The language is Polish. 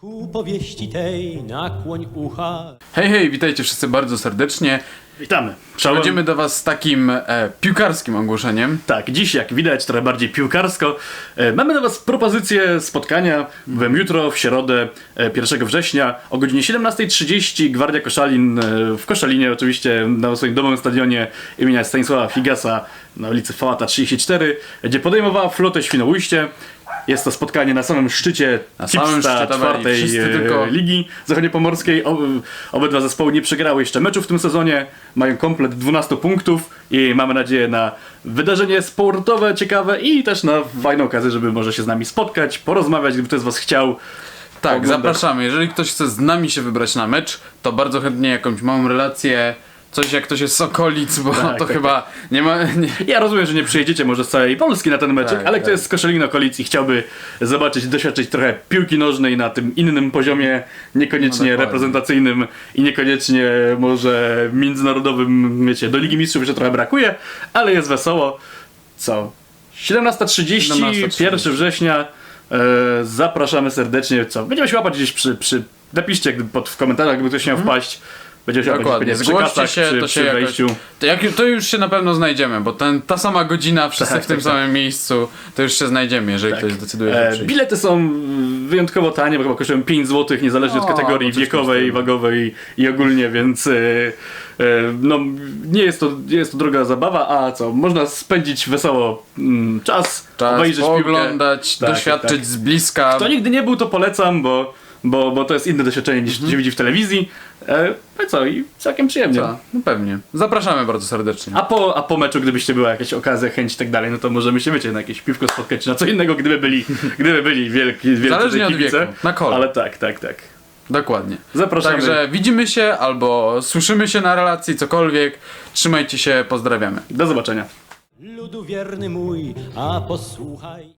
Ku powieści tej nakłoń ucha. Hej, hej, witajcie wszyscy bardzo serdecznie. Witamy. Przechodzimy do was z takim e, piłkarskim ogłoszeniem. Tak, dziś jak widać trochę bardziej piłkarsko. E, mamy dla was propozycję spotkania w jutro, w środę, e, 1 września o godzinie 17.30 Gwardia Koszalin e, w Koszalinie oczywiście na swoim domowym stadionie imienia Stanisława Figasa na ulicy Fałata 34, gdzie podejmowała flotę Świnoujście. Jest to spotkanie na samym szczycie Na samym szczycie czwartej Wszyscy e, tylko- Ligi Zachodniopomorskiej. O, obydwa zespoły nie przegrały jeszcze meczów w tym sezonie. Mają komplet 12 punktów i mamy nadzieję na wydarzenie sportowe, ciekawe i też na fajną okazję, żeby może się z nami spotkać, porozmawiać, gdyby ktoś z was chciał. Tak, zapraszamy. Jeżeli ktoś chce z nami się wybrać na mecz, to bardzo chętnie jakąś małą relację, coś jak ktoś jest z okolic, bo Tak, to tak, chyba nie ma... Nie... Ja rozumiem, że nie przyjedziecie może z całej Polski na ten meczek, Tak, ale tak. kto jest z Koszalin okolic i chciałby zobaczyć, doświadczyć trochę piłki nożnej na tym innym poziomie, niekoniecznie No reprezentacyjnym i niekoniecznie może międzynarodowym, wiecie, do Ligi Mistrzów jeszcze trochę brakuje, ale jest wesoło. Co? 17.30, 17:30. 1 września. E, zapraszamy serdecznie. Co? Będziemy się łapać gdzieś przy. przy napiszcie pod, w komentarzach, gdyby ktoś miał wpaść. Będziemy się. Dokładnie, zgłoście się, przy, to przy się jakoś... wejściu. To, jak, to już się na pewno znajdziemy, bo ten, ta sama godzina, wszyscy Tak, w tym tak, tak. samym miejscu, to już się znajdziemy, jeżeli ktoś zdecyduje się E, bilety są wyjątkowo tanie, bo chyba kosztują 5 zł, niezależnie od O, kategorii to coś wiekowej, kosztuje. wagowej i ogólnie, więc e, e, no, nie, jest to, nie jest to droga zabawa, a co, można spędzić wesoło mm, czas, Czas obejrzeć piłkę. pooglądać, Tak, doświadczyć tak. z bliska. Kto nigdy nie był, to polecam, bo, bo, bo to jest inne doświadczenie niż Mhm. się widzi w telewizji. E, no i co, i całkiem przyjemnie. Tak, no pewnie. Zapraszamy bardzo serdecznie. A po, a po meczu, gdybyście była jakaś okazja, chęć i tak dalej, no to możemy się, wiecie, na jakieś piwko spotkać, na co innego, gdyby byli, gdyby byli wielki, wielcy Zależnie od kibice. wieku, na kole. Ale tak, tak, tak. Dokładnie. Zapraszamy. Także widzimy się albo słyszymy się na relacji, cokolwiek. Trzymajcie się, pozdrawiamy. Do zobaczenia. Ludu wierny mój, a posłuchaj.